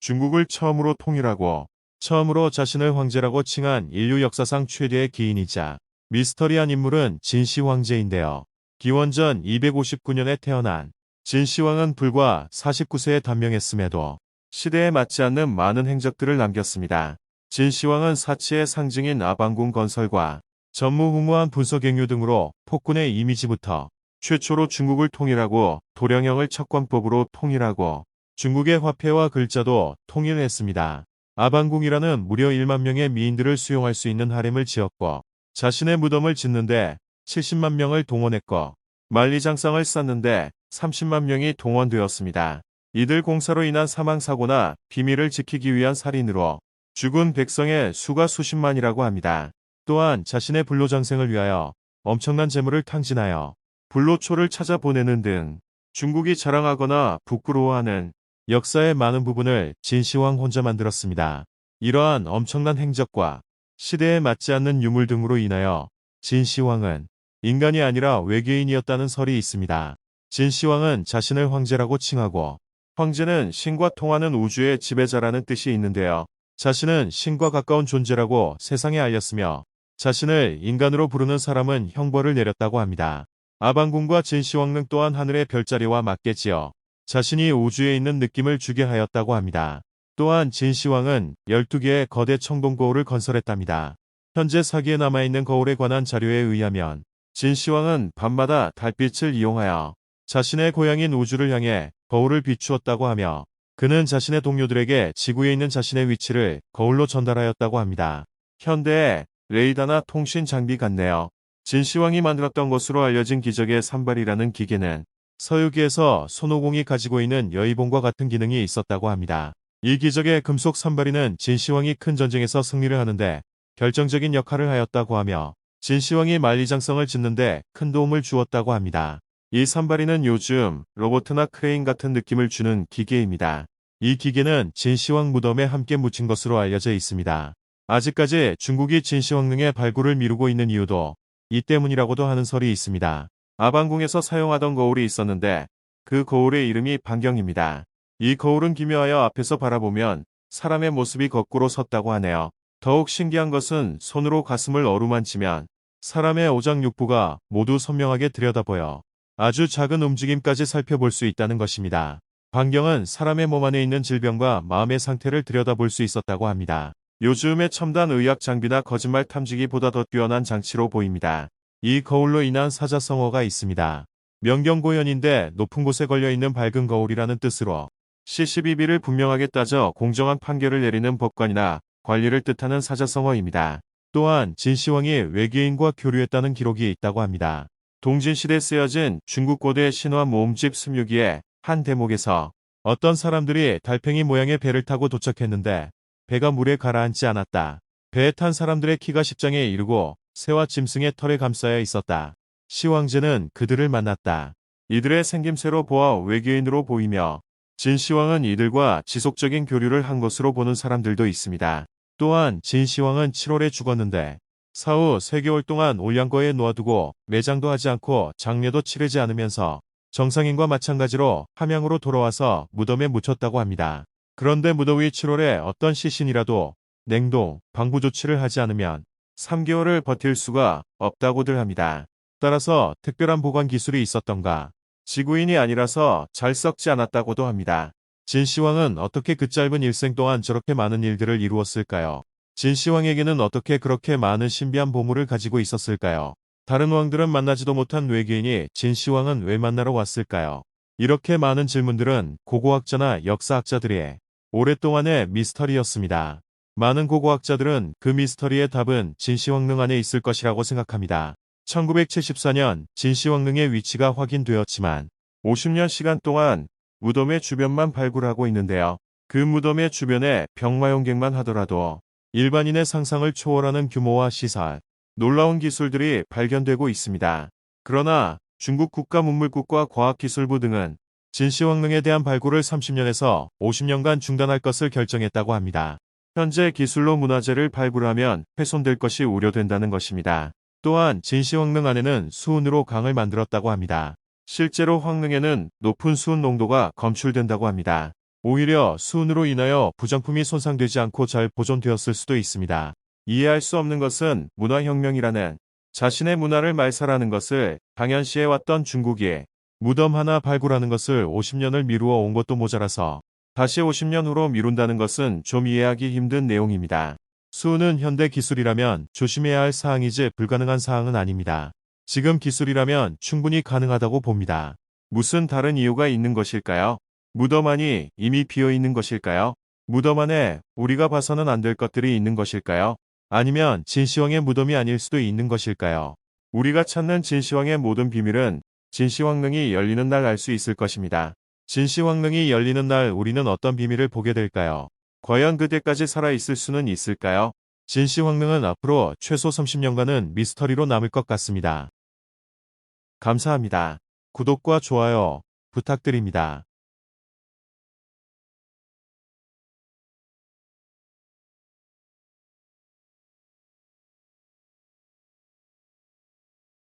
중국을 처음으로 통일하고 처음으로 자신을 황제라고 칭한 인류 역사상 최대의 기인이자 미스터리한 인물은 진시 황제인데요. 기원전 259년에 태어난 진시황은 불과 49세에 단명했음에도 시대에 맞지 않는 많은 행적들을 남겼습니다. 진시황은 사치의 상징인 아방궁 건설과 전무후무한 분서갱유 등으로 폭군의 이미지부터 최초로 중국을 통일하고 도량형을 척관법으로 통일하고 중국의 화폐와 글자도 통일했습니다. 아방궁이라는 무려 1만 명의 미인들을 수용할 수 있는 하렘을 지었고 자신의 무덤을 짓는데 70만 명을 동원했고 만리장상을 쌓는데 30만 명이 동원되었습니다. 이들 공사로 인한 사망사고나 비밀을 지키기 위한 살인으로 죽은 백성의 수가 수십만이라고 합니다. 또한 자신의 불로장생을 위하여 엄청난 재물을 탕진하여 불로초를 찾아 보내는 등 중국이 자랑하거나 부끄러워하는 역사의 많은 부분을 진시황 혼자 만들었습니다. 이러한 엄청난 행적과 시대에 맞지 않는 유물 등으로 인하여 진시황은 인간이 아니라 외계인이었다는 설이 있습니다. 진시황은 자신을 황제라고 칭하고 황제는 신과 통하는 우주의 지배자라는 뜻이 있는데요. 자신은 신과 가까운 존재라고 세상에 알렸으며 자신을 인간으로 부르는 사람은 형벌을 내렸다고 합니다. 아방궁과 진시황릉 또한 하늘의 별자리와 맞게 지어 자신이 우주에 있는 느낌을 주게 하였다고 합니다. 또한 진시황은 12개의 거대 청동 거울을 건설했답니다. 현재 사기에 남아있는 거울에 관한 자료에 의하면 진시황은 밤마다 달빛을 이용하여 자신의 고향인 우주를 향해 거울을 비추었다고 하며 그는 자신의 동료들에게 지구에 있는 자신의 위치를 거울로 전달하였다고 합니다. 현대의 레이더나 통신 장비 같네요. 진시황이 만들었던 것으로 알려진 기적의 산발이라는 기계는 서유기에서 손오공이 가지고 있는 여의봉과 같은 기능이 있었다고 합니다. 이 기적의 금속 산발이는 진시황이 큰 전쟁에서 승리를 하는데 결정적인 역할을 하였다고 하며 진시황이 만리장성을 짓는데 큰 도움을 주었다고 합니다. 이 산발이는 요즘 로보트나 크레인 같은 느낌을 주는 기계입니다. 이 기계는 진시황 무덤에 함께 묻힌 것으로 알려져 있습니다. 아직까지 중국이 진시황릉의 발굴을 미루고 있는 이유도 이 때문이라고도 하는 설이 있습니다. 아방궁에서 사용하던 거울이 있었는데 그 거울의 이름이 반경입니다. 이 거울은 기묘하여 앞에서 바라보면 사람의 모습이 거꾸로 섰다고 하네요. 더욱 신기한 것은 손으로 가슴을 어루만치면 사람의 오장육부가 모두 선명하게 들여다보여 아주 작은 움직임까지 살펴볼 수 있다는 것입니다. 반경은 사람의 몸 안에 있는 질병과 마음의 상태를 들여다볼 수 있었다고 합니다. 요즘의 첨단 의학 장비나 거짓말 탐지기보다 더 뛰어난 장치로 보입니다. 이 거울로 인한 사자성어가 있습니다. 명경고연인데 높은 곳에 걸려있는 밝은 거울이라는 뜻으로 CCBB를 분명하게 따져 공정한 판결을 내리는 법관이나 관리를 뜻하는 사자성어입니다. 또한 진시황이 외계인과 교류했다는 기록이 있다고 합니다. 동진시대 쓰여진 중국 고대 신화 모음집 16기의 한 대목에서 어떤 사람들이 달팽이 모양의 배를 타고 도착했는데 배가 물에 가라앉지 않았다. 배에 탄 사람들의 키가 십장에 이르고 새와 짐승의 털에 감싸여 있었다. 시황제는 그들을 만났다. 이들의 생김새로 보아 외계인으로 보이며 진시황은 이들과 지속적인 교류를 한 것으로 보는 사람들도 있습니다. 또한 진시황은 7월에 죽었는데 사후 3개월 동안 올량거에 놓아두고 매장도 하지 않고 장례도 치르지 않으면서 정상인과 마찬가지로 함양으로 돌아와서 무덤에 묻혔다고 합니다. 그런데 무더위 7월에 어떤 시신이라도 냉동, 방부 조치를 하지 않으면 3개월을 버틸 수가 없다고들 합니다. 따라서 특별한 보관 기술이 있었던가 지구인이 아니라서 잘 썩지 않았다고도 합니다. 진시황은 어떻게 그 짧은 일생 동안 저렇게 많은 일들을 이루었을까요? 진시황에게는 어떻게 그렇게 많은 신비한 보물을 가지고 있었을까요? 다른 왕들은 만나지도 못한 외계인이 진시황은 왜 만나러 왔을까요? 이렇게 많은 질문들은 고고학자나 역사학자들의 오랫동안의 미스터리였습니다. 많은 고고학자들은 그 미스터리의 답은 진시황릉 안에 있을 것이라고 생각합니다. 1974년 진시황릉의 위치가 확인되었지만 50년 시간 동안 무덤의 주변만 발굴하고 있는데요. 그 무덤의 주변에 병마용객만 하더라도 일반인의 상상을 초월하는 규모와 시설, 놀라운 기술들이 발견되고 있습니다. 그러나 중국 국가문물국과 과학기술부 등은 진시황릉에 대한 발굴을 30년에서 50년간 중단할 것을 결정했다고 합니다. 현재 기술로 문화재를 발굴하면 훼손될 것이 우려된다는 것입니다. 또한 진시황릉 안에는 수은으로 강을 만들었다고 합니다. 실제로 황릉에는 높은 수은 농도가 검출된다고 합니다. 오히려 수은으로 인하여 부정품이 손상되지 않고 잘 보존되었을 수도 있습니다. 이해할 수 없는 것은 문화혁명이라는 자신의 문화를 말살하는 것을 당연시해왔던 중국이 무덤 하나 발굴하는 것을 50년을 미루어 온 것도 모자라서 다시 50년 후로 미룬다는 것은 좀 이해하기 힘든 내용입니다. 수은은 현대 기술이라면 조심해야 할 사항이지 불가능한 사항은 아닙니다. 지금 기술이라면 충분히 가능하다고 봅니다. 무슨 다른 이유가 있는 것일까요? 무덤 안이 이미 비어 있는 것일까요? 무덤 안에 우리가 봐서는 안 될 것들이 있는 것일까요? 아니면 진시황의 무덤이 아닐 수도 있는 것일까요? 우리가 찾는 진시황의 모든 비밀은 진시황릉이 열리는 날 알 수 있을 것입니다. 진시황릉이 열리는 날 우리는 어떤 비밀을 보게 될까요? 과연 그때까지 살아있을 수는 있을까요? 진시황릉은 앞으로 최소 30년간은 미스터리로 남을 것 같습니다. 감사합니다. 구독과 좋아요 부탁드립니다.